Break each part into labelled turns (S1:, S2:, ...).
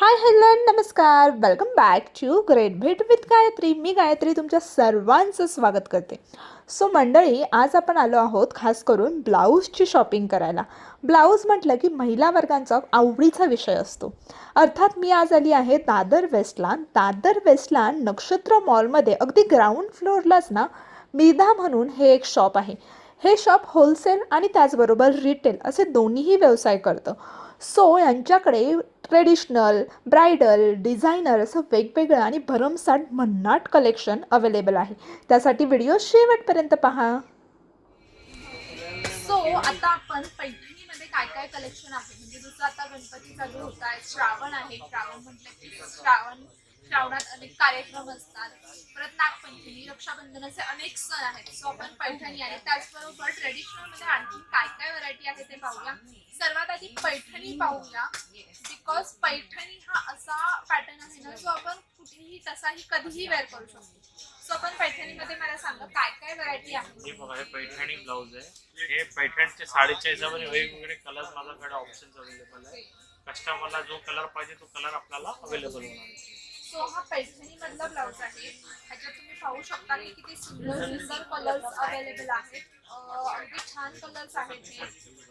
S1: हाय hello नमस्कार. Welcome back to great भेट with Gayatri मी गायत्री तुमच्या सर्वांचं स्वागत करते. सो मंडळी आज आपण आलो आहोत खास करून ब्लाऊजची शॉपिंग करायला. ब्लाऊज म्हटलं की महिला वर्गांचा आवडीचा विषय असतो. अर्थात मी आज आली आहे दादर वेस्टला. दादर वेस्टला नक्षत्र मॉलमध्ये अगदी ग्राउंड फ्लोअरलाच ना मिधा म्हणून हे एक शॉप आहे. हे शॉप होलसेल आणि त्याचबरोबर रिटेल असे दोन्हीही व्यवसाय करतं. सो यांच्याकडे ट्रेडिशनल ब्रायडल डिझायनर असं वेगवेगळं आणि भरमसाठ भन्नाट कलेक्शन अवेलेबल आहे. त्यासाठी व्हिडिओ शेवटपर्यंत पहा.
S2: सो आता आपण पैठणीमध्ये काय काय कलेक्शन आहे? म्हणजे जसं आता गणपती चालू होत आहे श्रावण आहे. श्रावण म्हटलं की श्रावण श्रावणात अनेक कार्यक्रम असतात. परत नागपंचमी रक्षाबंधनाचे अनेक सण आहेत. सो आपण पैठणी आहे त्याचबरोबर ट्रेडिशनलमध्ये आणखी काय काय व्हरायटी आहे ते पाहूया. सर्वात आधी पैठणी पाहूया. बिकॉज पैठणी हा असा पॅटर्न आहे ना जो आपण कुठेही तसाही कधीही वेअर करू शकतो. सो आपण पैठणीमध्ये मला सांगा काय काय व्हरायटी आहे?
S3: हे बघा हे पैठणी ब्लाऊज आहे. हे पैठणचे साडीच्या हिशोबाने वेगवेगळे कलर माझ्याकडे ऑप्शन अवेलेबल आहे कस्टमरला जो कलर पाहिजे तो कलर आपल्याला अवेलेबल होणार आहे.
S2: सो हा पैठणी मधला ब्लाउज आहे. ह्याच्यात तुम्ही पाहू शकता की किती सुंदर सुंदर कलर्स अवेलेबल आहेत. अगदी छान कलर्स आहेत हे.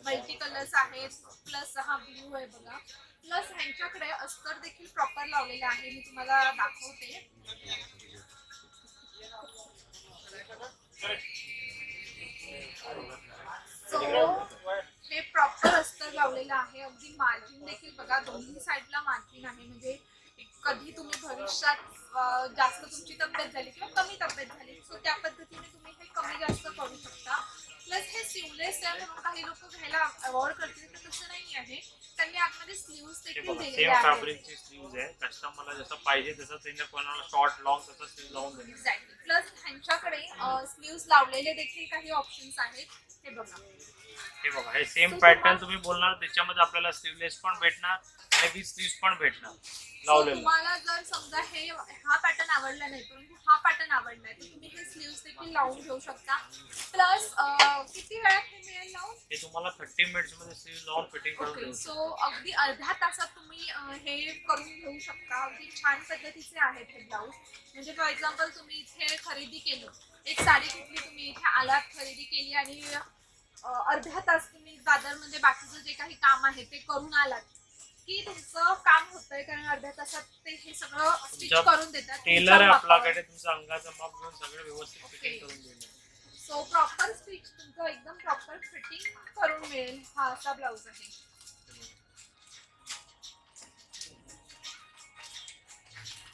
S2: मल्टी कलर्स आहेत. प्लस हा ब्ल्यू आहे बघा. प्लस ह्यांच्याकडे अस्तर देखील प्रॉपर लावलेले आहे. मी तुम्हाला दाखवते. सो हे प्रॉपर अस्तर लावलेलं आहे. अगदी मार्जिन देखील बघा. दोन्ही साईडला मार्जिन आहे. म्हणजे कधी तुम्ही भविष्यात जास्त तुमची तब्येत झाली किंवा कमी तब्येत झाली सो त्या पद्धतीने तुम्ही हे कमी जास्त करू शकता. प्लस हे सिवलेस आहे म्हणून काही लोक घ्यायला अवॉइड करतील तर तसं नाही आहे. त्यांनी आतमध्ये स्लीव्स देखील दिलेले आहेत.
S3: आहे. कस्टमरला जसं पाहिजे तसं त्यांच्या कोणाला शॉर्ट लॉंग तसं स्लीव लावून देणार.
S2: एक्झॅक्टली प्लस ह्यांच्याकडे स्लीव्स लावलेले देखील काही ऑप्शन्स आहेत. हे बघा.
S3: हे बघा हे सेम पॅटर्न तुम्ही बोलणार त्याच्यामध्ये आपल्याला स्लीवलेस पण भेटणार आणि विथ स्लीव्स पण भेटणार. लावलेलं.
S2: तुम्हाला जर समजा हे हा पॅटर्न आवडला नाही परंतु हा पॅटर्न आवडलाय तर तुम्ही हे स्लीव्स देखील लावून घेऊ शकता. प्लस किती वेळात हे मिळेल लावून?
S3: हे तुम्हाला थर्टी मिनिट्समध्ये स्लीव लावून फिटिंग करून
S2: ओके
S3: देऊ
S2: सो अगदी अर्ध्या तासात तुम्ही अं, हे करून घेऊ शकता. अगदी छान पद्धतीचे आहेत हे ब्लाऊज म्हणजे फॉर एक्झाम्पल तुम्ही इथे खरेदी केली. एक साडी कुठली तुम्ही इथे आलात खरेदी केली आणि अर्ध्या तास तुम्ही दादरमध्ये बाकीचं जे काही काम आहे ते करून आलात. की तुमचं काम होतंय कारण अर्ध्या तासात ते हे सगळं स्टिच
S3: तुमच्या
S2: करून देतात.
S3: टेलर आहे आपल्याकडे तुमचं अंगाचं माप घेऊन सगळं व्यवस्थित. फिटिंग करून देईल
S2: सो प्रॉपर स्टिच तुमचं एकदम प्रॉपर फिटिंग करून मिळेल हा असा ब्लाऊज आहे.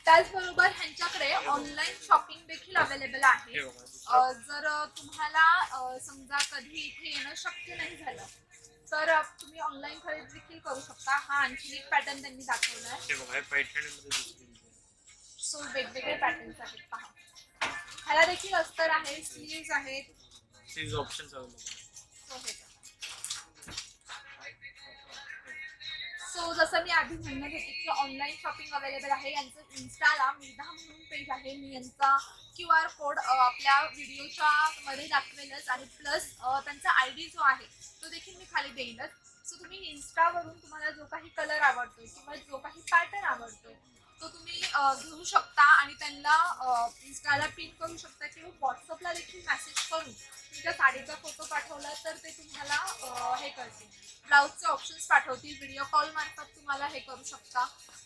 S2: त्याचबरोबर ह्यांच्याकडे ऑनलाईन शॉपिंग देखील अवेलेबल आहे. अ, जर तुम्हाला अ, समजा कधी इथे येणं शक्य नाही झालं तर अ, तुम्ही ऑनलाईन खरेदी देखील करू शकता. हा आणखी एक पॅटर्न त्यांनी दाखवला आहे.
S3: हे बघा हे
S2: सो वेगवेगळे पॅटर्न्स आहेत. पहा. ह्याला देखील अस्तर आहे स्लीव्ज आहेत.
S3: Sleeve options available
S2: So so जसं मी आधी म्हणणं घेते की ऑनलाईन शॉपिंग अवेलेबल आहे यांचं इन्स्टाला मेधा म्हणून पेज आहे. मी यांचा क्यू आर कोड आपल्या व्हिडिओच्या मध्ये दाखवेलच आणि प्लस त्यांचा आय डी जो आहे तो देखील मी खाली देईलच. सो तुम्ही इन्स्टावरून तुम्हाला जो काही कलर आवडतो किंवा जो काही पॅटर्न आवडतो तो तुम्ही घेऊ शकता आणि त्यांना इंस्टाला पिन करू शकता किंवा व्हॉट्सअपला देखील मेसेज करून तुमच्या साडीचा फोटो पाठवला तर ते तुम्हाला हे करतील. ब्लाऊजचे ऑप्शन्स पाठवतील व्हिडिओ कॉल मार्फत तुम्हाला हे करू शकता.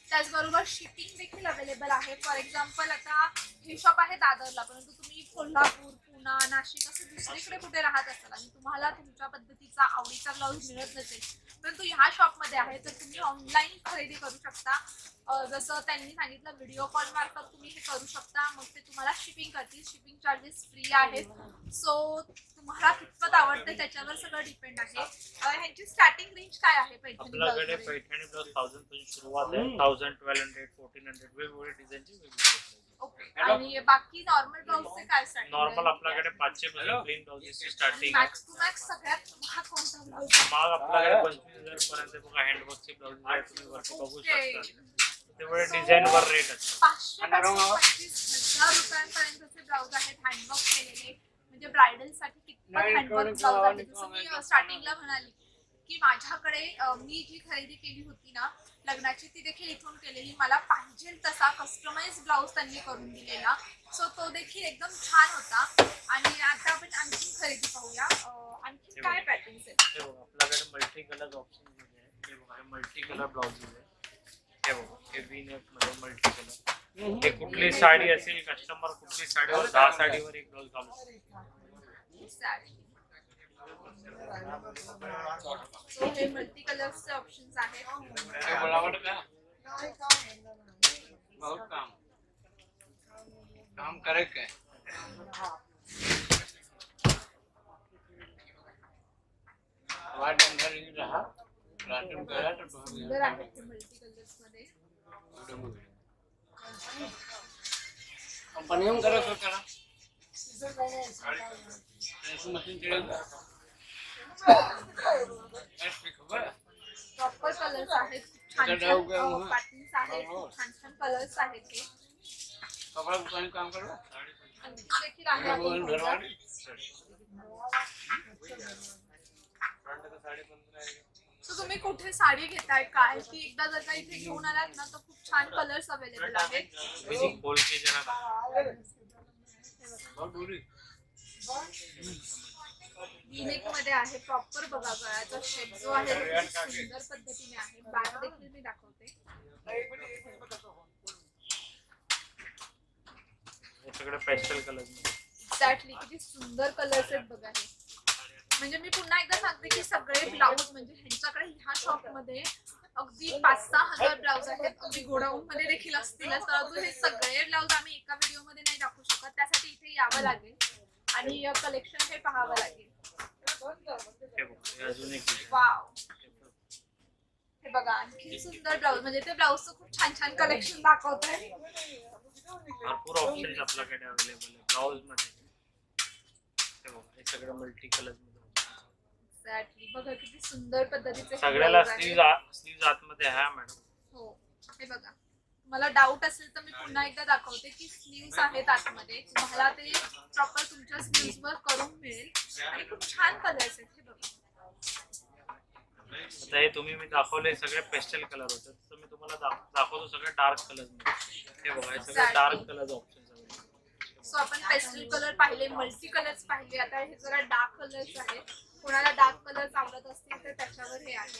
S2: त्याचबरोबर शिपिंग देखील अवेलेबल आहे. फॉर एक्झाम्पल आता हे शॉप आहे दादरला परंतु तुम्ही कोल्हापूर पुणा नाशिक असं दुसरीकडे कुठे राहत असाल आणि तुम्हाला तुमच्या पद्धतीचा आवडीचा ब्लाऊज मिळत नसेल परंतु ह्या शॉपमध्ये आहे तर तुम्ही ऑनलाईन खरेदी करू शकता. जसं त्यांनी सांगितलं व्हिडिओ कॉल मार्फत तुम्ही हे करू शकता. मग ते तुम्हाला शिपिंग करतील. शिपिंग चार्जेस फ्री आहेत. सो तुम्हाला कितपत आवडते त्याच्यावर सगळं डिपेंड आहे. ह्यांची स्टार्टिंग रेंज काय आहे पैठणी
S3: ब्लाउज थाउजंडपासून सुरुवात आहे. Thousand twelve hundred fourteen hundred वेगवेगळे डिझाईनची वेगवेगळे.
S2: ओके आणि बाकी नॉर्मल ब्लाऊजचे काय स्टार्टिंग
S3: नॉर्मल आपल्याकडे पाचशे पासून प्लेन ब्लाउजेसची स्टार्टिंग
S2: मॅक्स टू मॅक्स सगळ्यात महाग कोणता ब्लाऊज
S3: मग आपल्याकडे पंचवीस हजार पर्यंत बघा हँडवर्कचे ब्लाउज आहे तुम्ही वरती बघू. शकता. तेवढे डिझाईन वर रेट असतात
S2: पाचशे पासून पंचवीस हजार रुपयांपर्यंतचे ब्लाऊज आहेत हँडवर्क केलेले. म्हणजे ब्रायडलसाठी कितपत हँडवर्क ब्लाऊज आहे? जसं मी स्टार्टिंगला म्हणाली की माझ्याकडे मी जी खरेदी केली होती ना लग्नाची ती देखील इथून केलेली मला पाहिजे तसा कस्टमाइज ब्लाऊज त्यांनी करून दिलेला. सो तो देखील एकदम छान होता. आणि आता आपण आणखी खरेदी पाहूया. आणखी काय पॅटर्न्स आहेत?
S3: आपल्याकडे मल्टी कलर ऑप्शन हे बघा मल्टी कलर ब्लाउज हे बघा हे वी मध्ये मल्टी कलर हे कुठली साडी असेल कस्टमर कुठली साडीवर दहा साडीवर एक ब्लाउज घालू
S2: साडी. So, हे मल्टी कलर्सचे ऑप्शन्स आहेत.
S4: बहुत काम. काम करे के वाट अंदर रहा. रातून करा तर
S2: सुंदर आहेत ते मल्टी कलर्स मध्ये.
S4: कंपनी में करा तो करा. मशीन है?
S2: प्रॉपर कलर्स आहेत छान छान? पॅटर्न्स आहेत छान छान कलर्स आहेत हे
S4: कपड़ा दुकान काम करो
S2: देखील आहे तुम्ही कुठे साडी घेताय काय की एकदा जर का इथे घेऊन आलात ना तर खूप छान कलर्स अवेलेबल आहेत युनिकमध्ये आहे प्रॉपर बघा गळ्याचा शेप जो आहे तो खूप सुंदर पद्धतीने आहे. बॅग देखील मी दाखवते.
S3: हे सगळे पेस्टल कलरमध्ये.
S2: एक्झॅक्टली किती सुंदर कलर्स आहेत बघा हे. म्हणजे मी पुन्हा एकदा सांगते की सगळे ब्लाऊज म्हणजे ह्यांच्याकडे ह्या शॉपमध्ये अगदी पाच सहा हजार ब्लाऊज आहेत. अगदी गोडाऊन मध्ये देखील असतीलच परंतु हे सगळे ब्लाऊज आम्ही एका व्हिडिओमध्ये नाही दाखवू शकत. त्यासाठी इथे यावं लागेल. आणि कलेक्शन हे पाहावं लागेल.
S3: हे बघा हे अजून एक design.
S2: वाव हे बघा आणखी सुंदर ब्लाऊज म्हणजे ते ब्लाऊजचं खूप छान छान कलेक्शन दाखवत आहे
S3: भरपूर ऑप्शन्स आपल्याकडे अवेलेबल आहे. ब्लाऊज मध्ये. हे बघा हे सगळं मल्टी कलर मध्ये.
S2: एक्झॅक्टली बघा किती सुंदर पद्धतीचे हे
S3: सगळ्याला
S2: blouse आहे.
S3: स्लीव स्लीव आतमध्ये आहे मॅडम
S2: हो. हे बघा. मला डाऊट असेल तर मी पुन्हा एकदा दाखवते की स्लीव्स आहेत आतमध्ये. तुम्हाला ते प्रॉपर तुमच्या स्लीव्स वर करून मिळेल. आणि खूप छान कलर्स आहेत हे बघा.
S3: आता हे तुम्ही मी दाखवले सगळे पेस्टल कलर होते. तर मी तुम्हाला दाख- दाखवतो सगळे डार्क कलरमध्ये. हे बघा हे सगळे डार्क कलर ऑप्शन
S2: सो आपण पेस्टल कलर पाहिले मल्टी कलर्स पाहिले. आता हे जरा डार्क कलर्स आहेत. कोणाला डार्क कलर्स आवडत असतील तर त्याच्यावर हे आहे.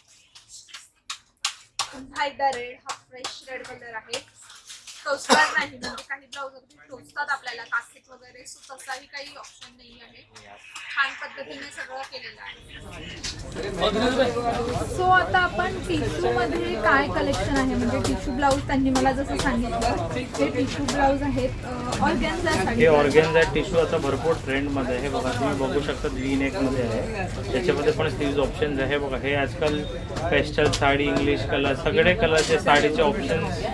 S2: हाय द रेड हा फ्रेश रेड कलर आहे. टोचणार नाही म्हणजे काही ब्लाऊज अगदी टोचतात आपल्याला काखेत वगैरे सो तसाही काही ऑप्शन नाही आहे. छान पद्धतीने सगळं केलेलं आहे. सो आता आपण टिश्यू मध्ये काय कलेक्शन आहे? म्हणजे टिश्यू ब्लाऊज त्यांनी मला जसं सांगितलं हे टिश्यू ब्लाऊज आहेत ऑर्गॅन्झा
S3: हे ऑर्गेन्झा टिश्यू आता भरपूर ट्रेंडमध्ये आहे. हे बघा तुम्ही बघू शकता वी नेकमध्ये आहे. त्याच्यामध्ये पण स्लीव्ज ऑप्शन्स आहे. बघा हे आजकाल पेस्टल साडी इंग्लिश कलर सगळे कलरचे साडीचे ऑप्शन्स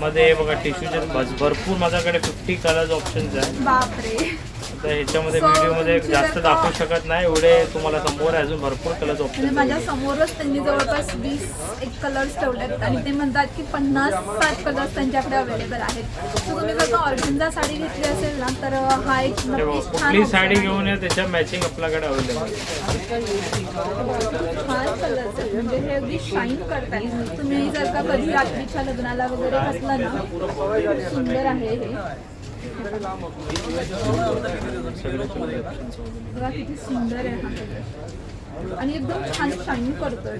S3: मध्ये बघा टिश्यूचे भरपूर माझ्याकडे फिफ्टी कलर्स ऑप्शन्स आहे
S2: बापरे.
S3: आता ह्याच्यामध्ये
S2: So,
S3: व्हिडिओमध्ये
S2: तुमची
S3: जास्त
S2: जर का-
S3: दाखवू शकत नाही. एवढे तुम्हाला समोर आहे अजून भरपूर कलर्स
S2: म्हणजे
S3: ऑप्शन
S2: माझ्या समोरच त्यांनी जवळपास वीस एक कलर्स ठेवलेत. आणि ते म्हणतात की पन्नास साठ कलर्स त्यांच्याकडे अवेलेबल आहेत. सो तुम्ही जर का साडी घेतली असेल ना तर हा एक
S3: बघा
S2: नक्कीच छान
S3: कुठली
S2: option
S3: साडी
S2: आहे.
S3: घेऊन या त्याच्या मॅचिंग आपल्याकडे अवेलेबल
S2: कलर्स आहेत. म्हणजे हे अगदी शाईन करतात तुम्ही जर का कधी रात्रीच्या लग्नाला वगैरे घातलं ना खूप सुंदर आहे हे.
S3: कलर
S2: बघा किती सुंदर आहे हा आणि एकदम छान शाईन करतोय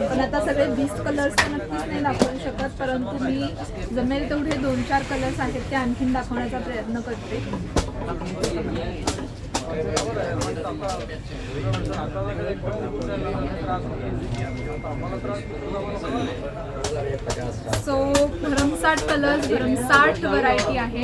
S2: पण आता सगळे वीस कलर्स तर नक्कीच नाही दाखवू शकत परंतु मी जमेल तेवढे दोन चार कलर्स आहेत ते आणखीन दाखवण्याचा प्रयत्न करते. सो भरमसाठ कलर्स भरमसाठ व्हरायटी आहे.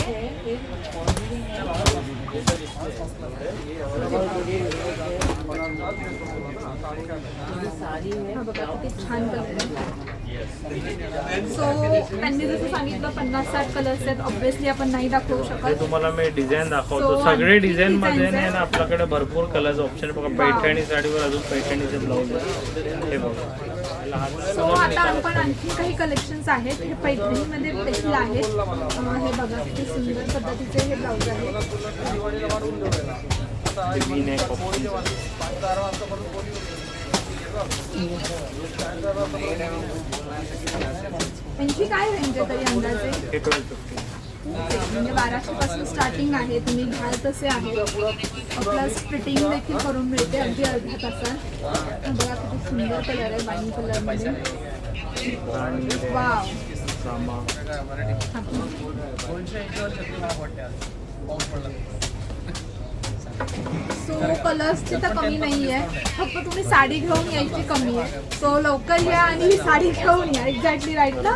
S2: किती छान कलर सो त्यांनी जसं सांगितलं पन्नास साठ कलर्स आहेत. ऑब्विसली आपण नाही दाखवू शकत.
S3: तुम्हाला मी डिझाईन दाखवतो.
S2: So,
S3: सगळे
S2: आणखी
S3: डिझाईन मध्ये
S2: designs
S3: नाही
S2: आहेत.
S3: ना आपल्याकडे भरपूर कलर्स ऑप्शन बघा. पैठणी साडीवर अजून पैठणीचे ब्लाऊज हे बघा.
S2: सो आता आपण आणखी काही कलेक्शन्स आहेत. हे पैठणीमध्ये देखील आहेत अं, हे बघा किती सुंदर पद्धतीचे हे ब्लाऊज आहेत.
S3: option.
S2: त्यांची काय रेंज आहे तरी अंदाजे? म्हणजे बाराशे पासून स्टार्टिंग आहे तुम्ही घ्याल तसे आहे. प्लस फिटिंग देखील करून मिळते अगदी अर्ध्या तासात. बघा किती सुंदर कलर आहे वाईन कलरमध्ये
S3: मध्ये.
S2: वाव सो कलर्सची तर कमी नाही आहे फक्त तुम्ही साडी घेऊन यायची कमी आहे. सो लवकर या आणि ही साडी घेऊन या. एक्झॅक्टली राईट ना?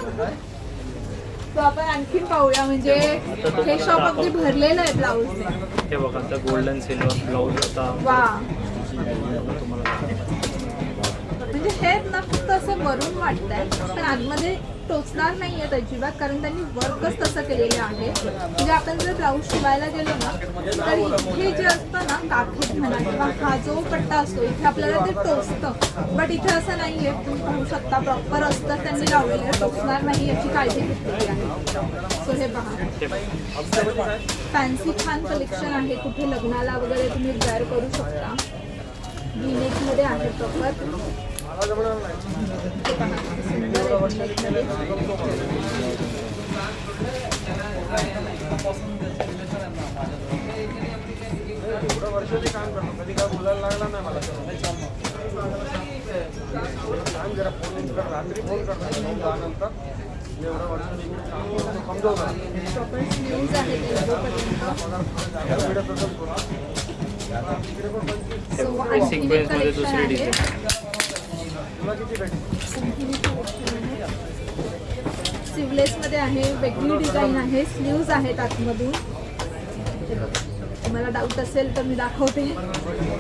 S2: सो आपण आणखीन पाहूया. म्हणजे हे शॉप अगदी भरलेलं आहे ब्लाऊजने
S3: हे. बघा आता गोल्डन सिल्वर ब्लाऊज आता
S2: वा
S3: तुम्हाला
S2: म्हणजे हे ना फक्त असं वरून वाटतंय. पण आतमध्ये टोचणार नाही आहेत अजिबात कारण त्यांनी वर्कच तसं केलेलं आहे. म्हणजे आपण जर ब्लाऊज शिवायला गेलो ना तर इथे जे असतं ना काखेत म्हणा किंवा हा जो पट्टा असतो इथे आपल्याला ते टोचतं. बट इथे असं नाही आहे तुम्ही पाहू शकता प्रॉपर असतं त्यांनी लावलेलं टोचणार नाही याची काळजी घेतलेली आहे. सो हे पहा फॅन्सी छान कलेक्शन आहे कुठे लग्नाला वगैरे तुम्ही वेअर करू शकता. मध्ये आहे प्रॉपर
S5: वर्षाचे काम करतो कधी काय बोलायला लागला नाही मला सांग जरा फोन कर रात्री फोन करणार नऊ दहा नंतर एवढं काम करतो समजवणार
S2: स्लीवलेस मध्ये आहे वेगळी डिझाईन आहे स्लीव्ज आहेत आतमधून. तुम्हाला डाऊट असेल तर मी दाखवते.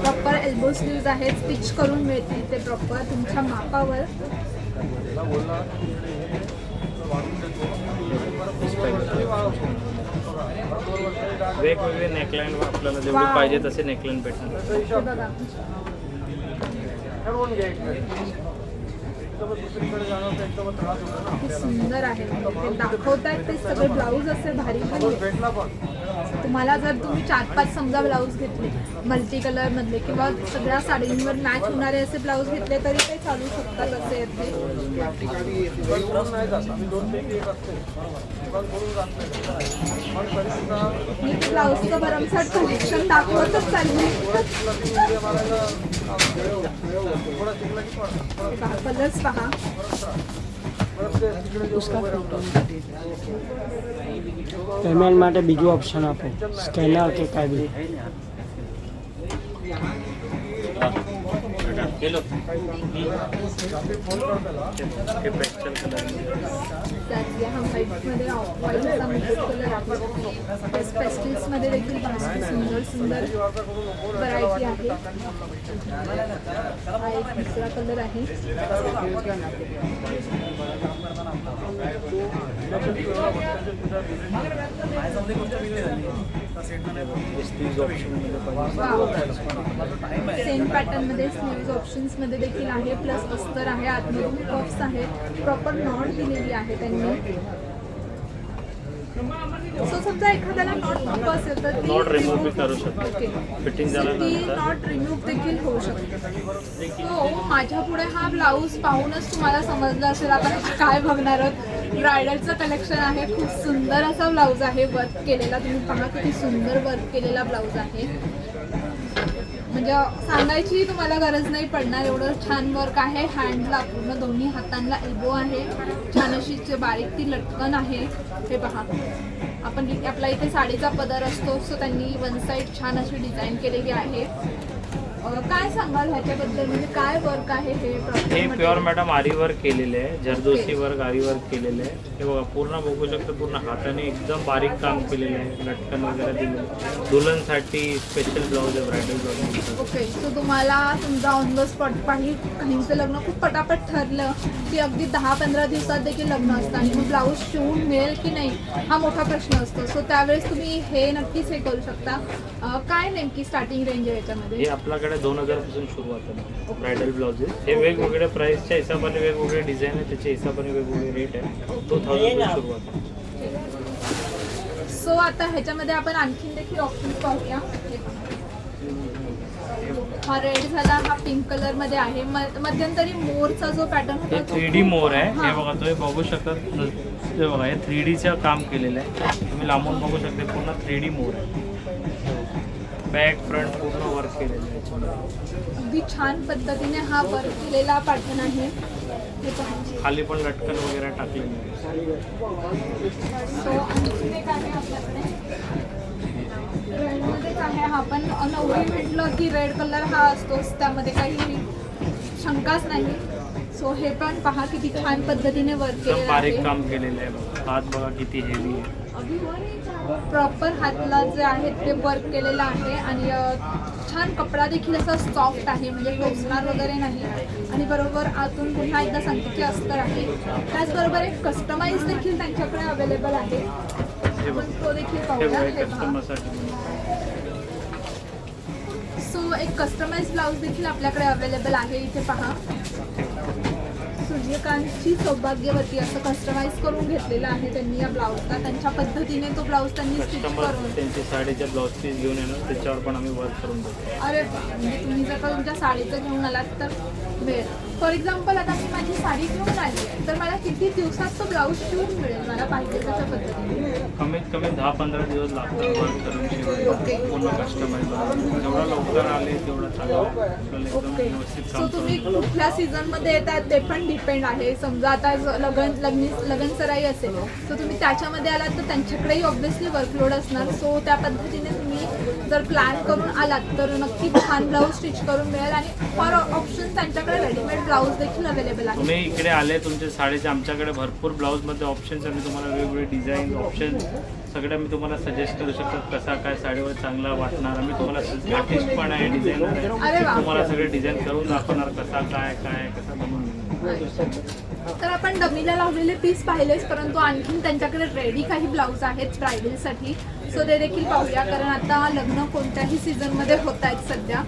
S2: प्रॉपर एल्बो स्लीव्ज आहेत स्टिच करून मिळतील ते प्रॉपर तुमच्या मापावर.
S3: वेगवेगळे नेकलाईन आपल्याला जेवढे. पाहिजे तसे नेकलाईन भेटणार.
S5: ना
S2: किती सुंदर आहे. दाखवतायत ते सगळे ब्लाऊज असे भारी.
S5: भेटला पण.
S2: तुम्हाला जर तुम्ही चार पाच समजा ब्लाऊज घेतले मल्टी कलर मधले किंवा सगळ्या साडींवर मॅच होणारे असे ब्लाऊज घेतले तरी ते चालू शकतात असे मी ते
S5: नाही
S2: ब्लाऊजचं भरमसाठ कलेक्शन दाखवतच चालली. कलर्स पहा.
S5: परत ते तिकडे जाऊन उभे राहतात.
S6: પેમેન્ટ માટે બીજું ઓપ્શન આપો સ્કેનર કે કાંઈ બી
S3: गेलो हे पेस्टल कलर
S2: त्यात या व्हाईटमध्ये व्हाईटचा मुकुट कलर आहे सेम पॅटर्नमध्ये स्लीव्ज ऑप्शन्समध्ये देखील आहे प्लस अस्तर आहे आतमधून कप्स आहेत प्रॉपर नॉट दिलेली आहे त्यांनी. सो समजा एखाद्याला नॉट नको असेल तर ती
S3: remove- बी करू शकतो.
S2: ओके.
S3: Fitting
S2: So
S3: झाल्यानंतर.
S2: ती नॉट रिमूव्ह देखील होऊ शकते. सो माझ्या पुढे हा ब्लाऊज पाहूनच तुम्हाला समजलं असेल. आपण काय बघणार आहोत? ब्रायडलचं कलेक्शन आहे. खूप सुंदर असा ब्लाऊज आहे. वर्क केलेला. तुम्ही पहा किती सुंदर वर्क केलेला ब्लाऊज आहे. म्हणजे सांगायची तुम्हाला गरज नाही पडणार. एवढं छान वर्क आहे. हँडला पूर्ण दोन्ही हातांना एल्बो आहे. छान अशी बारीक ती लटकन आहे. हे पहा. आपण आपला इथे साडीचा पदर असतो सो त्यांनी वन साईड छान अशी डिझाईन केलेली आहे. काय सांगाल ह्याच्याबद्दल? म्हणजे काय वर्क आहे हे
S3: हे? प्युअर मॅडम आरी वर्क केलेले आहे जरदोशी वर्क आरी वर्क केलेले आहे. हे बघा पूर्ण बघू शकता पूर्ण हाताने एकदम बारीक काम केलेलं आहे. लटकन वगैरे दिले. दुल्हनसाठी स्पेशल ब्लाऊज आहे ब्रायडल ब्लाऊज
S2: ओके सो तुम्हाला समजा ऑन द स्पॉट काही काहींचं लग्न खूप पटापट ठरलं की अगदी दहा पंधरा दिवसात देखील लग्न असतं आणि मग ब्लाऊज शिवून मिळेल की नाही हा मोठा प्रश्न असतो. सो त्यावेळेस तुम्ही हे नक्कीच हे करू शकता. अं, काय नेमकी स्टार्टिंग रेंज आहे याच्यामध्ये?
S3: हे आपल्याकडे दोन हजारपासून सुरुवात आहे ब्रायडल ब्लाउजेस हे वेगवेगळ्या प्राईसच्या हिशोबाने वेगवेगळे डिझाईन आहे त्याच्या हिशोबाने वेगवेगळे रेट आहे. टू थाउजंड सुरुवात आहे
S2: सो आता ह्याच्यामध्ये आपण आणखीन देखील ऑप्शन पाहूया. हे रेड झाला हा पिंक कलरमध्ये आहे. मध्यंतरी मोरचा जो पॅटर्न होता
S3: थ्री डी मोर आहे. हे बघा तुम्ही बघू शकता. हे बघा हे थ्री डीचं काम केलेलं आहे. तुम्ही लांबून बघू शकता पूर्ण थ्री डी मोर आहे. बॅक फ्रंट पूर्ण वर्क केलेलं आहे
S2: अगदी छान पद्धतीने हा वर्क केलेला पॅटर्न आहे. हे
S3: खाली पण लटकन वगैरे टाकलेलं आहे.
S2: सो एक आहे आपल्याकडे. रेडमध्येच आहे हा पण. नवरी म्हटलं की रेड कलर हा असतोच. त्यामध्ये काही शंकाच नाही. सो हे पण पहा किती छान पद्धतीने वर्क केलेलं
S3: बारीक काम केलेलं आहे हात बघा किती हेवी आहे.
S2: प्रॉपर हातला जे आहे ते वर्क केलेलं आहे आणि छान कपडा देखील असा सॉफ्ट आहे म्हणजे टोचणार वगैरे नाही. आणि बरोबर आतून पुन्हा एकदा सांगते की अस्तर आहे. त्याचबरोबर एक कस्टमाइज देखील त्यांच्याकडे अवेलेबल आहे. तो देखील पाहूया. सो एक कस्टमाइज ब्लाऊज देखील आपल्याकडे अवेलेबल आहे. इथे पहा. सूर्यकांतची सौभाग्यवती असं कस्टमाइज करून घेतलेलं आहे त्यांनी या ब्लाऊजला त्यांच्या पद्धतीने तो ब्लाऊज त्यांनी स्टिच
S3: कस्टमर
S2: करून.
S3: त्यांची साडीच्या ब्लाऊज पीस घेऊन येणार त्याच्यावर पण आम्ही वर्क करून देतो
S2: अरे वा, म्हणजे तुम्ही जर का तुमच्या साडीचं घेऊन आलात तर फॉर एक्झाम्पल आता मी माझी साडी घेऊन आली आहे तर मला किती दिवसात तो ब्लाऊज शिवून मिळेल? मला पाहिजे तशा पद्धतीने.
S3: कमीत कमी दहा पंधरा दिवस लागतात. वर्क करून शिवायला
S2: ओके.
S3: पूर्ण कस्टमाइज जेवढं लवकर आले तेवढं चांगलं आहे. आपल्याला एकदम
S2: ओके.
S3: व्यवस्थित
S2: सो
S3: काम
S2: तुम्ही
S3: करून.
S2: कुठल्या सीझनमध्ये येतात ते पण डिपेंड आहे. समजा आता ज- लगन लग्नी लगन सराई असेल तर तुम्ही त्याच्यामध्ये आलात तर त्यांच्याकडेही ऑब्व्हियसली वर्कलोड असणार. सो त्या पद्धतीने तुम्ही जर प्लॅन करून आलात तर नक्की छान ब्लाऊज स्टिच करून मिळेल आणि फॉर ऑप्शन त्यांच्याकडे रेडीमेड ब्लाऊज देखील अवेलेबल आहे
S3: तुम्ही इकडे आले तुमच्या साडीचे आमच्याकडे भरपूर ब्लाऊजमध्ये ऑप्शन्स आणि तुम्हाला वेगवेगळे डिझाईन ऑप्शन सगळे मी तुम्हाला सजेस्ट करू शकतो. कसा काय साडीवर चांगला वाटणार आम्ही तुम्हाला आर्टिस्ट पण आहे डिझायनर
S2: अरे
S3: आहे
S2: वा.
S3: तुम्हाला सगळे डिझाईन करून दाखवणार कसा काय काय कसा बनवून.
S2: तर आपण डमीला लावलेले पीस पाहिलेच परंतु आणखीन त्यांच्याकडे रेडी काही ब्लाऊज आहेत ब्रायडलसाठी सो ते देखील पाहूया कारण आता लग्न कोणत्याही सीझनमध्ये होत आहेत सध्या.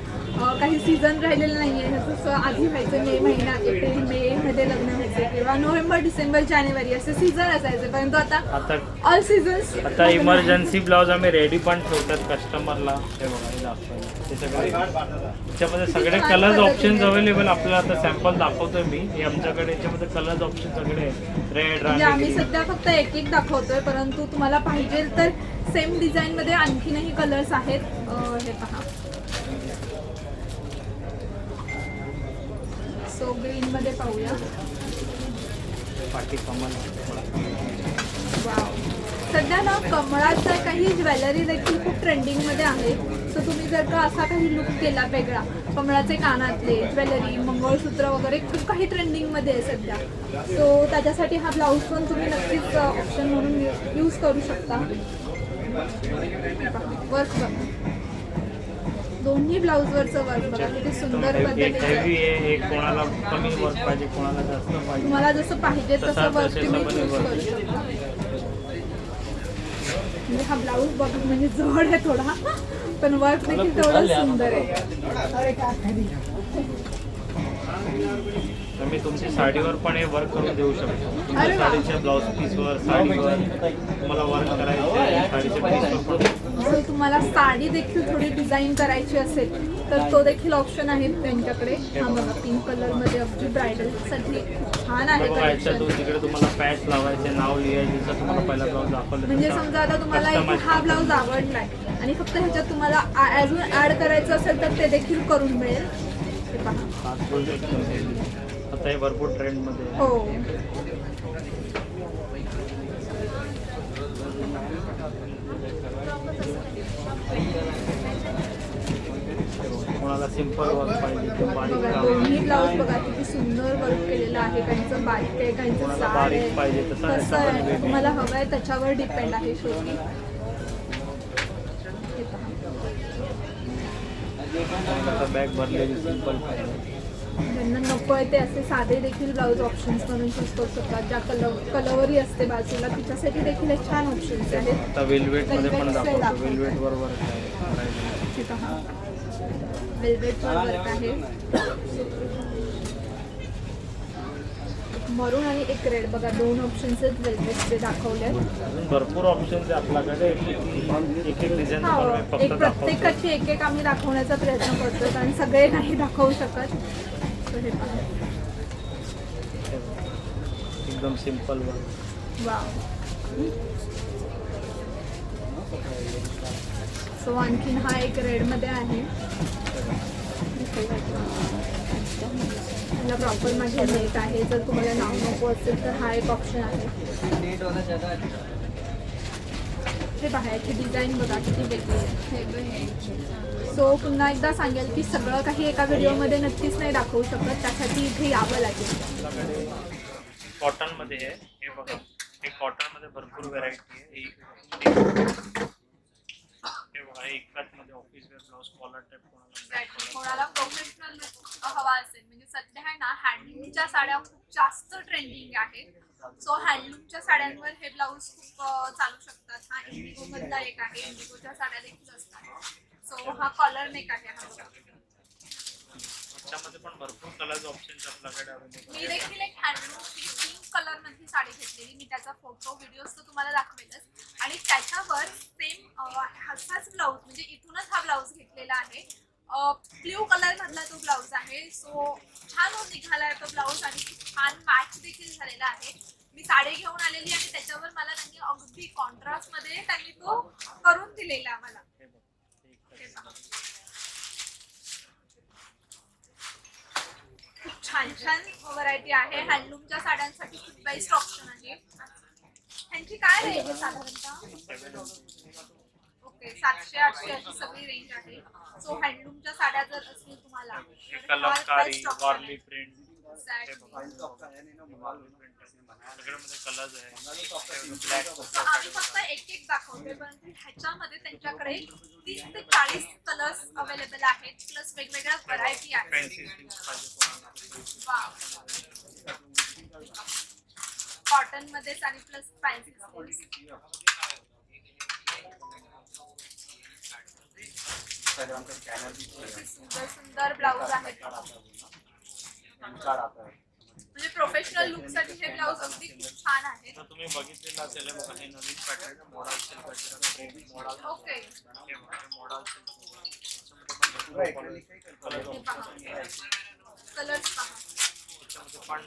S2: काही सीझन राहिलेलं नाही आहे जसं आधी व्हायचं मे महिना एप्रिल मे मध्ये लग्न व्हायचे किंवा नोव्हेंबर डिसेंबर जानेवारी असे सीझन असायचे. परंतु आता
S3: आता
S2: ऑल सीझन्स
S3: आता इमर्जन्सी ब्लाऊज आम्ही रेडी पण ठेवतात कस्टमरला हे बघा सगळे त्याच्यामध्ये सगळे कलर्स ऑप्शन्स अवेलेबल आपल्याला आता सॅम्पल दाखवतोय मी. हे आमच्याकडे याच्यामध्ये कलर्स ऑप्शन सगळे रेड
S2: म्हणजे आम्ही सध्या फक्त एक एक दाखवतोय परंतु तुम्हाला पाहिजे तर सेम डिझाईन मध्ये आणखीनही कलर्स आहेत. अं, हे पहा. सो ग्रीन मध्ये पाहूया.
S3: पाठी कमल
S2: वाव सध्या ना कमळाचं काही ज्वेलरी देखील खूप ट्रेंडिंगमध्ये आहे. सो तुम्ही जर का असा काही लुक केला वेगळा कमळाचे कानातले ज्वेलरी मंगळसूत्र वगैरे खूप काही ट्रेंडिंगमध्ये आहे सध्या. सो त्याच्यासाठी हा ब्लाऊज पण तुम्ही नक्कीच ऑप्शन म्हणून यूज करू शकता. वर्क बघा. दोन्ही ब्लाऊजवरचं वर्क बघा किती सुंदर
S3: एक
S2: पद्धतीचं.
S3: हेवी आहे एक कोणाला कमी वर्क पाहिजे कोणाला जास्त पाहिजे.
S2: तुम्हाला जसं पाहिजे
S3: तसा
S2: वर्क तुम्ही
S3: सगळे
S2: चूज
S3: work.
S2: करू शकता. म्हणजे हा ब्लाऊज बघ म्हणजे जवळ आहे थोडा. पण वर्क देखील तेवढं सुंदर आहे.
S3: तर मी तुमची साडीवर पण हे वर्क करून देऊ शकतो. तुमच्या. साडीच्या ब्लाऊज पीसवर साडीवर तुम्हाला वर्क करायचं आहे साडीच्या पीसवर
S2: जर तुम्हाला साडी देखील थोडी डिझाईन करायची असेल तर तो देखील ऑप्शन आहे त्यांच्याकडे. हा बघा पिंक कलरमध्ये अगदी ब्रायडलसाठी छान आहे
S3: तिकडे तुम्हाला पॅच लावायचे नाव लिहायचे तुम्हाला पहिला ब्लाऊज दाखवलं
S2: म्हणजे समजा आता तुम्हाला हा ब्लाऊज आवडलाय. आणि फक्त ह्याच्यात तुम्हाला अजून ऍड करायचं असेल तर ते देखील करून मिळेल. हे पहा.
S3: आता हे भरपूर ट्रेंडमध्ये.
S2: हो.
S3: कोणाला सिंपल वर्क पाहिजे
S2: ब्लाऊज बघा किती सुंदर वर्क केलेलं आहे. काहींचं बारीक आहे काहींचं जाड आहे कसं. तुम्हाला हवं आहे. त्याच्यावर डिपेंड आहे शेवटी हे पहा.
S3: कोणाला बॅग भरलेली सिंपल पाहिजे
S2: ज्यांना नको आहे ते असे साधे देखील ब्लाऊज ऑप्शन्स म्हणून चूज करू शकतात. ज्या कलर कलवरी असते बाजूला तिच्यासाठी देखील एक छान ऑप्शन्स आहेत.
S3: आता वेल्वेटमध्ये पण दाखवतो. वेल्वेट वर्क आहे.
S2: वेल्वेटवर वर्क आहे. मरून आणि एक रेड बघा दोन ऑप्शन्स आहेत वेल्वेटचे दाखवले
S3: अजून भरपूर ऑप्शन्स आहे आपल्याकडे. एक एक डिझाईन
S2: एक प्रत्येकाची एक एक आम्ही दाखवण्याचा प्रयत्न करतो कारण सगळे नाही दाखवू शकत.
S3: एकदम सिंपल
S2: वा सो आणखीन हा एक रेडमध्ये आहे. त्याला प्रॉपर माझे नेट आहे. जर तुम्हाला नाव नको असेल तर हा एक ऑप्शन आहे. हे बाहेरची डिझाईन बघा किती वेगळी आहे. सो पुन्हा एकदा सांगेल की सगळं काही एका व्हिडिओमध्ये नक्कीच नाही दाखवू शकत. त्यासाठी इथे यावं लागेल.
S3: कॉटनमध्ये आहे. हे बघा. हे कॉटनमध्ये भरपूर व्हरायटी आहे. एक- हे बघा एकाच मध्ये office wear blouse collar type कोणाला
S2: कोणाला प्रोफेशनल हवा असेल. म्हणजे सध्या आहे ना हँडलूमच्या साड्या खूप जास्त ट्रेंडिंग आहे. सो हँडलूमच्या साड्यांवर हे ब्लाऊज खूप चालू शकतात. हा इंडिगो मधला एक आहे. इंडिगोच्या साड्या देखील असतात. सो हा कॉलर नेक आहे हा
S3: त्याच्यामध्ये पण भरपूर कलर्स ऑप्शन्स आपल्याकडे अवेलेबल
S2: मी देखील एक हँडलूमची पिंक कलर मधली साडी घेतलेली. मी त्याचा फोटो व्हिडिओज तर तुम्हाला दाखवेलच. आणि त्याच्यावर सेम असाच ब्लाऊज म्हणजे इथूनच हा ब्लाऊज घेतलेला आहे. ब्ल्यू कलर मधला तो ब्लाऊज आहे. सो छान निघालाय तो ब्लाऊज आणि छान मॅच देखील झालेला आहे. मी साडी घेऊन आलेली आणि त्याच्यावर मला त्यांनी अगदी कॉन्ट्रास्टमध्ये त्यांनी तो करून दिलेला मला. खूप छान छान व्हरायटी आहे. हँडलूमच्या साड्यांसाठी खूप बेस्ट ऑप्शन आहे. ह्यांची काय रेंज आहे साधारणतः? ओके सातशे आठशे अशी सगळी रेंज आहे. सो हँडलूमच्या साड्या जर असतील तुम्हाला
S3: कलमकारी वारली. प्रिंट सगळ्यामध्ये कलर्स आहे.
S2: आम्ही फक्त एक एक दाखवते परंतु ह्याच्यामध्ये त्यांच्याकडे तीस ते चाळीस कलर्स अवेलेबल आहेत प्लस वेगवेगळ्या व्हरायटी आहेत. कॉटन मध्येच आणि प्लस फॅन्सी सुंदर सुंदर ब्लाऊज आहेत म्हणजे प्रोफेशनल लुक साठी हे ब्लाऊज अगदी खूप छान आहे.
S3: तर तुम्ही बघितलेलं असेल बघा हे नवीन pattern
S2: model
S3: silk pattern model okay model silk
S2: colour पहा. कलर्स पहा.
S3: पण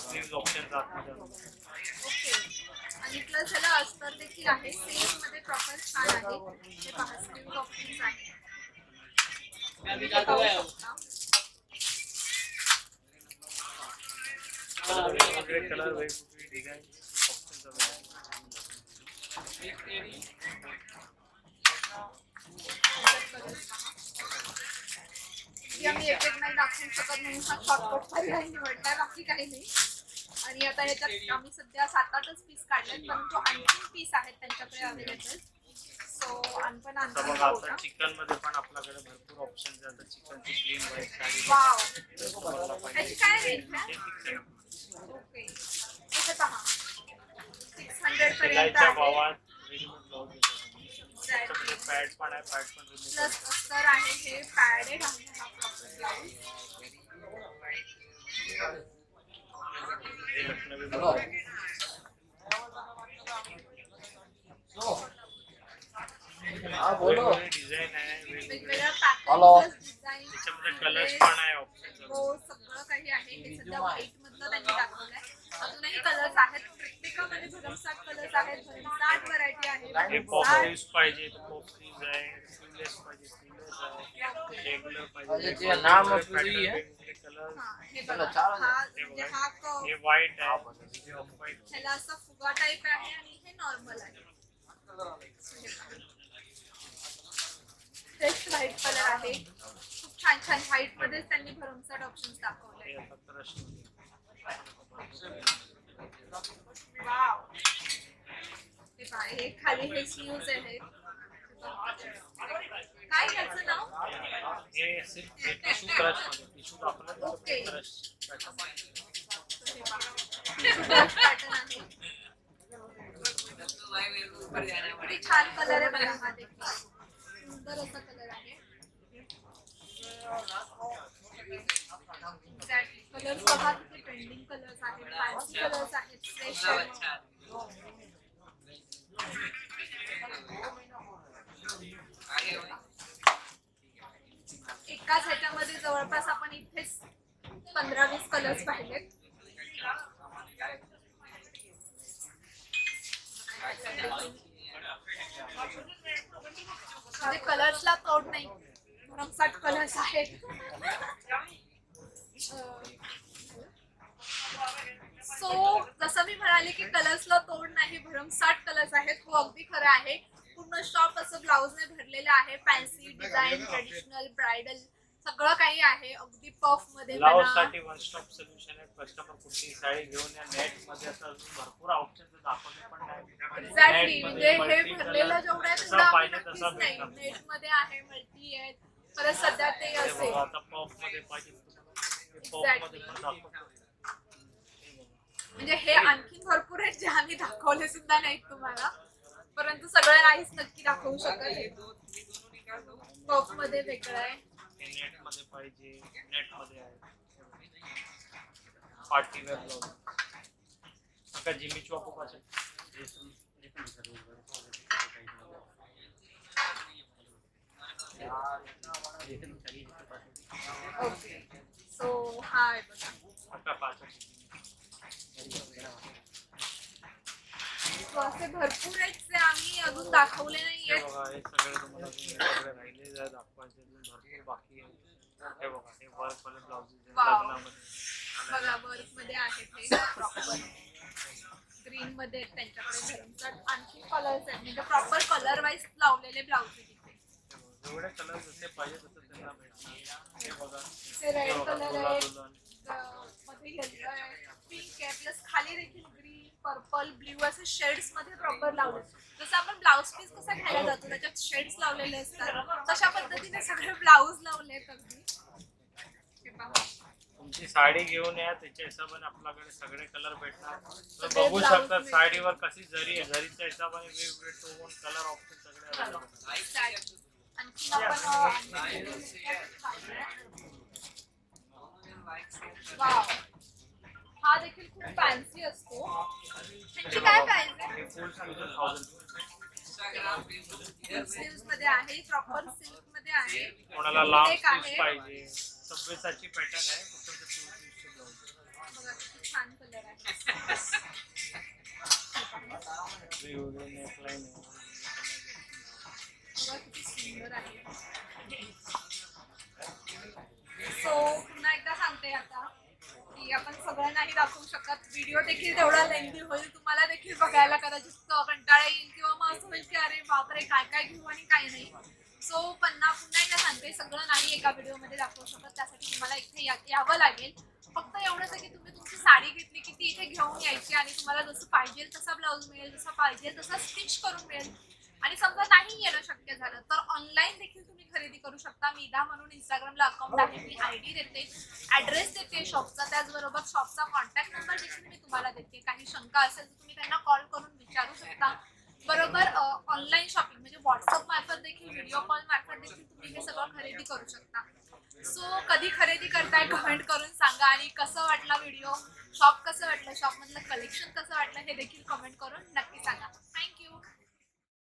S3: स्लीव्ह ऑप्शन आतमध्ये
S2: ओके आणि प्लस ह्याला अस्तर देखील आहे. सेम मध्ये प्रॉपर छान आहे. हे पहा स्लीव्ह ऑप्शन्स आहे
S3: वेगवेगळे कलर डिझाईन
S2: आम्ही एक एक नाही दाखवू शकत म्हणून हा शॉर्टकट पर्याय बाकी काही नाही आणि आता ह्याच्यात आम्ही सध्या सात आठच पीस काढलेत परंतु आणखी पीस आहेत त्यांच्याकडे अवेलेबल
S3: आता बघा आता चिकनमध्ये पण आपल्याकडे भरपूर ऑप्शन्स आहेत चिकनची प्लेन व्हाईट तुम्हाला पाहिजे.
S2: काय रेंज आहे?
S3: 600.
S2: ओके. इथे पहा. सिक्स हंड्रेड पर्यंत
S3: शिलाईच्या
S2: आहे.
S3: भावात रेडीमेड ब्लाऊज त्याच्यामध्ये
S2: प्लस
S3: पॅड पण आहे पॅड पण.
S2: अस्तर आहे हे पॅडेड आहे हा प्रॉपर ब्लाऊज
S3: हे लखनवी ब्लाऊज आहे. वेगवेगळे डिझाईन आहे वेगवेगळे
S2: वेगवेगळ्या पॅटर्न डिझाईन
S3: त्याच्यामध्ये कलर्स पण आहे ऑप्शन्स
S2: हो। सगळं काही आहे हे सध्या व्हाईट मधलं त्यांनी दाखवलंय अजूनही कलर्स आहेत. प्रत्येकामध्ये भरमसाठ कलर्स आहेत. भरमसाठ व्हरायटी आहे.
S3: हे पॉप
S2: भरमसाठ
S3: स्लीव्स पाहिजे तर पॉप स्लीव्स आहे स्लीवलेस पाहिजे स्लीवलेस आहे रेग्युलर पाहिजे
S4: म्हणजे जे नाम
S3: वेगवेगळे
S4: असलेली
S3: pattern,
S4: आहे.
S3: वेगवेगळे कलर
S2: हा, हे बघा. हा म्हणजे हा क-
S3: हे व्हाईट आहे. हे ऑफ व्हाईट
S2: ह्याला असा फुगा टाईप आहे आणि हे नॉर्मल आहे. हे पहा. छान छान व्हाईट मध्येच त्यांनी भरमसाठ ऑप्शन्स दाखवले.
S3: हे आता क्रश
S2: वाव हे पहा, हे खाली हे स्लीव्ज आहेत. काय याचं नाव?
S3: हे सिल्क टिश्यू क्रशमध्ये टिश्यू दाखवलं
S2: ओके.
S3: क्रश
S2: पॅटर्न आहे. किती छान कलर आहे बघा हा देखील. सुंदर असा कलर आहे. कलर बघा तिथे ट्रेंडिंग कलर्स आहेत फॅन्सी कलर्स आहेत फ्रेश एकाच ह्याच्यामध्ये जवळपास आपण इथेच पंधरा वीस कलर्स पाहिलेत म्हणजे कलर्सला तोड नाही. भरमसाठ कलर्स आहेत. सो जसं मी म्हणाले की कलर्सला तोड नाही भरमसाठ कलर्स आहेत. हो अगदी खरं आहे. पूर्ण शॉप असं ब्लाऊजने भरलेलं आहे. फॅन्सी डिझाईन ट्रेडिशनल ब्रायडल सगळं काही आहे. अगदी पफमध्ये.
S3: साठी वन स्टॉप सोल्युशन आहे. कस्टमर कुठली साडी घेऊन या नेटमध्ये आता अजून भरपूर ऑप्शन दाखवले पण नाही.
S2: एक्झॅक्टली म्हणजे हे भरलेलं जेवढं आहे तेवढं नक्कीच नाही. नेटमध्ये आहे मल्टी आहेत. परत सध्या ते
S3: हे
S2: असेल.
S3: बघा, आता पफमध्ये पाहिजे पफ
S2: Exactly.
S3: मध्ये पण दाखवतो.
S2: म्हणजे हे आणखीन भरपूर आहेत जे आम्ही दाखवले सुद्धा नाहीत तुम्हाला. परंतु सगळं नाहीच नक्की दाखवू शकत. पफमध्ये वेगळं आहे.
S3: हे नेटमध्ये पाहिजे नेटमध्ये आहे. पार्टी वेअर ब्लाउज आता जिमी चौको पाहिजे
S2: ओके सो हा आहे बघा.
S3: आता पाहिजे
S2: So असे भरपूर आहेत जे आम्ही अजून दाखवले
S3: हे बघा हे सगळे तुम्हाला अजून सगळे राहिले जर दाखवायचे अजून भरपूर बाकी आहे हे बघा हे वर्क वाले ब्लाउजेस
S2: Wow. बघा वर्कमध्ये आहेत हे प्रॉपर ग्रीन मध्ये आहेत त्यांच्याकडे भरमसाठ आणखी कलर्स आहेत. म्हणजे प्रॉपर कलर वाईज लावलेले ब्लाउज आहेत इथे.
S3: जेवढे कलर जसे पाहिजे तसं त्यांना भेटणार. हे बघा.
S2: ते रेड
S3: बघा,
S2: कलर आहे
S3: दुल्हन.
S2: अं, मध्ये येल्लो आहे. पिंक आहे प्लस खाली पर्पल ब्ल्यू असे शेड्समध्ये प्रॉपर लावले जसं आपण ब्लाउज पीस कसा घ्यायला जातो त्याच्यात शेड्स लावलेले असतात. तशा पद्धतीने सगळे ब्लाऊज लावले.
S3: तुमची साडी घेऊन या त्याच्या हिशोबाने आपल्याकडे सगळे कलर भेटणार.
S2: सगळे
S3: बघू
S2: blouse
S3: शकता
S2: भेटणार.
S3: साडीवर कशी जरी आहे जरीच्या हिशोबाने वेगवेगळे टोन कलर ऑप्शन सगळे available आहेत.
S2: आपण हा देखील खूप फॅन्सी असतो ह्याची काय प्राइस. स्लीव्स मध्ये आहे प्रॉपर सिल्क मध्ये आहे.
S3: कोणाला लांब
S2: एक
S3: पाहिजे. सव्वीसाची पॅटर्न आहे. फक्त ते sleeves
S2: बघा किती छान कलर आहे
S3: वेगवेगळे नेकलाईन आहे.
S2: बघा किती सुंदर आहे. दाखवू शकत. व्हिडिओ देखील तेवढा लेंदी होईल. तुम्हाला देखील बघायला कदाचित कंटाळा येईल किंवा मग असं होईल की अरे बापरे काय काय घेऊ आणि काय नाही. सो पन्ना पुन्हा एकदा सांगते. सगळं नाही एका व्हिडिओमध्ये दाखवू शकत. त्यासाठी तुम्हाला इथे यावं लागेल. फक्त एवढंच आहे की तुम्ही तुमची साडी घेतली की ती इथे घेऊन यायची आणि तुम्हाला जसं पाहिजे तसा ब्लाऊज मिळेल जसा पाहिजे तसा स्टिच करून मिळेल. आणि समजा नाही येणं शक्य झालं तर ऑनलाईन देखील तुम्ही खरेदी करू शकता. मीदा म्हणून इंस्टाग्रामला अकाउंट आहे मी आय डी देते ऍड्रेस देते शॉपचा त्याचबरोबर शॉपचा कॉन्टॅक्ट नंबर देखील मी तुम्हाला देते. काही शंका असेल तर तुम्ही त्यांना कॉल करून विचारू शकता. बरोबर ऑनलाईन शॉपिंग म्हणजे व्हॉट्सअप मार्फत देखील व्हिडिओ कॉल मार्फत देखील तुम्ही हे सगळं खरेदी करू शकता. सो कधी खरेदी करताय कमेंट करून सांगा. आणि कसं वाटला व्हिडिओ शॉप कसं वाटलं? शॉपमधलं कलेक्शन कसं वाटलं? हे देखील कमेंट करून नक्की सांगा. थँक्यू